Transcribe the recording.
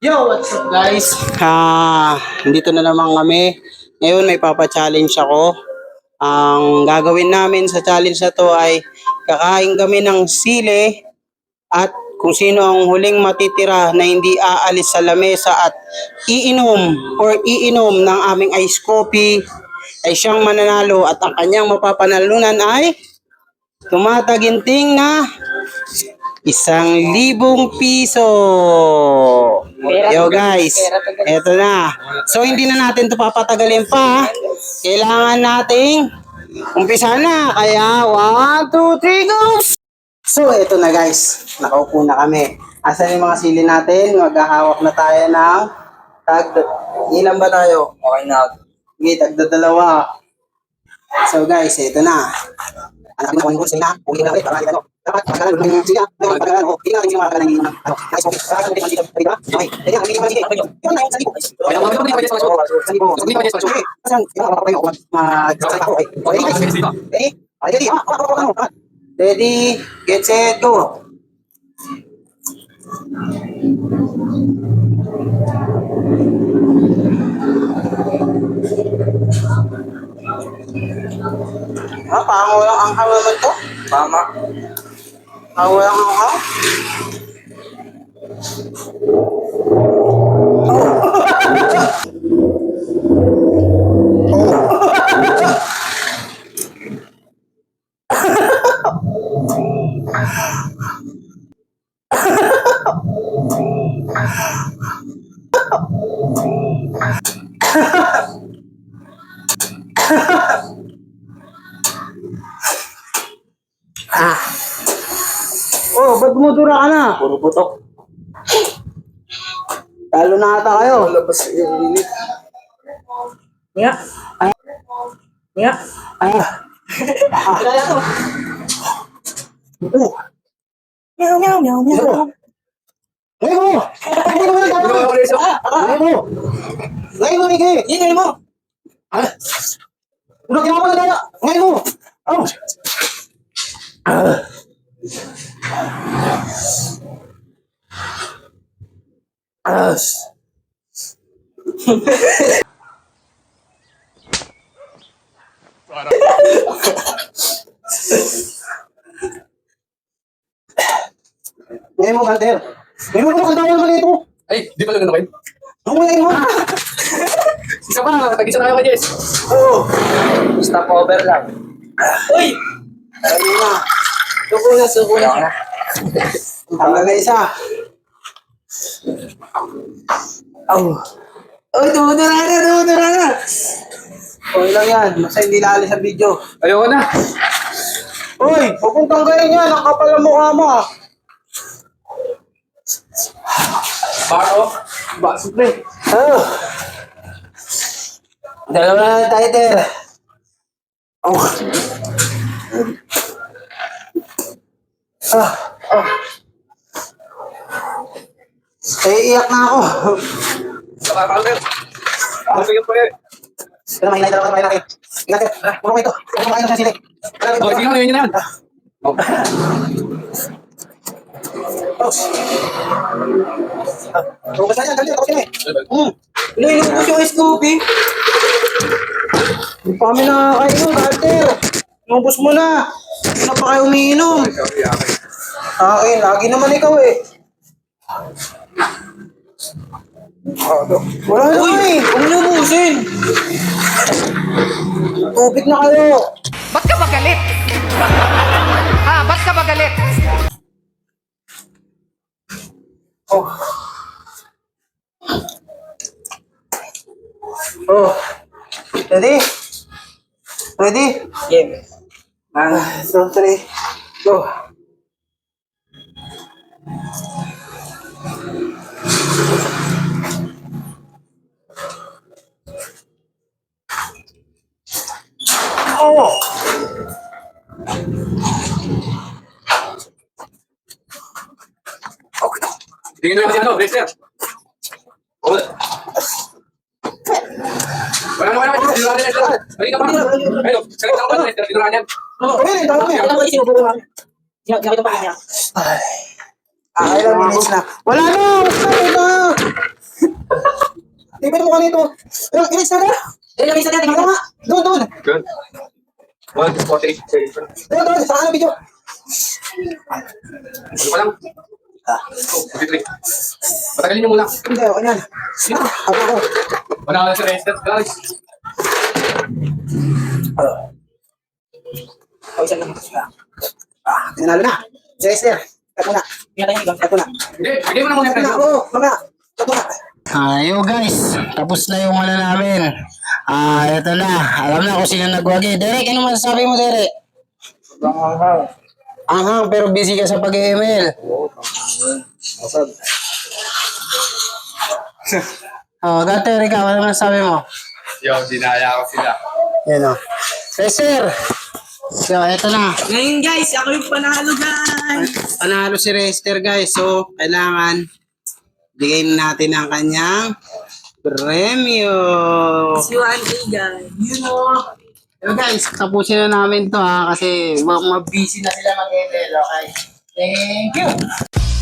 Yo, what's up guys? Ah, dito na naman kami. Ngayon may papa-challenge ako. Ang gagawin namin sa challenge na to ay kakain kami ng sili at kung sino ang huling matitira na hindi aalis sa lamesa at iinom or iinom ng aming ice coffee ay siyang mananalo at ang kanyang mapapanalunan ay tumataginting na isang libong piso. Yo guys, eto na. So hindi na natin to papatagalin pa. Kailangan nating umpisa na. Kaya 1, 2, 3, go! So eto na guys, nakaupo na kami. Asan yung mga sili natin? Maghahawak na tayo ng tag... Ilan ba tayo? Okay na. Okay, tagda dalawa. So guys, eto na. Anak mo ko sila, uli na rin para ano. Dapat pagkalan mo yung sila, dapat pagkalan mo. Hindi natin mga kailangan ng ano. Nice okay. Para sa dito dito, diba? Okay. Kaya ang hindi sige. Yun na yung salibo. Okay, ang mga hindi pa salibo. Okay. Asan? Yung mga papayo ko mag-salita ko. Okay. Okay. Ready? Okay, ready. Ah, ah, ah, ah, ah. Ready, get set, go. Parang walang anghaw naman to. Tama. Parang ba't dumudura ka na? Puro putok. Talo na ata kayo. Yung init. Nga. Ay. Nga. Ay. Kaya to. Oh. Meow, meow, meow, meow. Mo! Mo! Mo! Miki! Ah! Ngayon mo! Oh! Ah! Ah! Ngayon mo, Walter! Ngayon mo, kantawan mo nito! Ay, di pa lang naman. Ang ngayon mo! Isa pa, tag-isa tayo kay Jess. Oo! Stop over lang. Uy! Ayun na! Suko na, suko na. Tanggal na isa. Oh. Uy, tumutura na, tumutura na. Okay lang yan. Basta hindi lali sa video. Ayoko na. Uy, huwag mong tanggalin yan. Ang kapal ang mukha mo ah. Baro. Basok na eh. Oh. Dalawa na ang title. Oh. Ah. Oh. Eh, iyak na ako. Counter. Ano yung po eh? Pero mahinay dalawa tayo natin. Ingat eh. Puro ko ito. Puro kumain na sa sili. Oh, sige na, yun na yan. Oh. Oh. Puro ka sa yan. Dali, tapos yun eh. Hmm. Inubos yung ice coffee? Hindi pa kami nakakain yung Walter. Inubos mo na. Hindi na pa kayo umiinom. Akin, lagi naman ikaw eh. Wala na eh. Huwag niyo ubusin. Tubig na kayo. Ba't ka magalit? ha, ba't ka magalit? Oh. Oh. Ready? Ready? Game. One, two, three, go. Oh! Tingin na kasi ano. Oh. Wala na, wala na. Dito natin, Lester. Halika pa. Ayun, sakit ako ba, Lester? Dito na yan. Okay, dami. Ginagawa pa niya. Ah, ilang minutes na. Wala na! Wala na! mukha nito. Pero, ilis na na. Ayun, isa natin. Tingnan nga. Doon, doon. Good. One, forty, eight. Doon, doon. Sa ano video? Ano pa lang? Ah. Forty-three. Patagalin niyo muna. Hindi, okay yan. Ako, ako. Wala ka na sa register, guys. Oh, isa lang. Ah, tinanalo na. Si Esther. Mo na. Mo na. Hindi, mo na muna Kat na, oo. Kat mo na. Ayo guys, tapos na yung ano namin. Ah, ito na. Alam na kung sino nagwagi. Derek, ano masasabi mo, Derek? Anghang, pero busy ka sa pag-email. Oh, dati Derek, ano masasabi mo? Yo, dinaya ko sila. Yan o. Sir! So, ito na. Ngayon guys, ako yung panalo guys. Panalo si Rester guys. So, kailangan bigay natin ang kanyang premyo. Si 1A guys. You know. Pero guys, tapusin na namin to ha kasi ma-busy na sila mag-email. Okay? Thank you!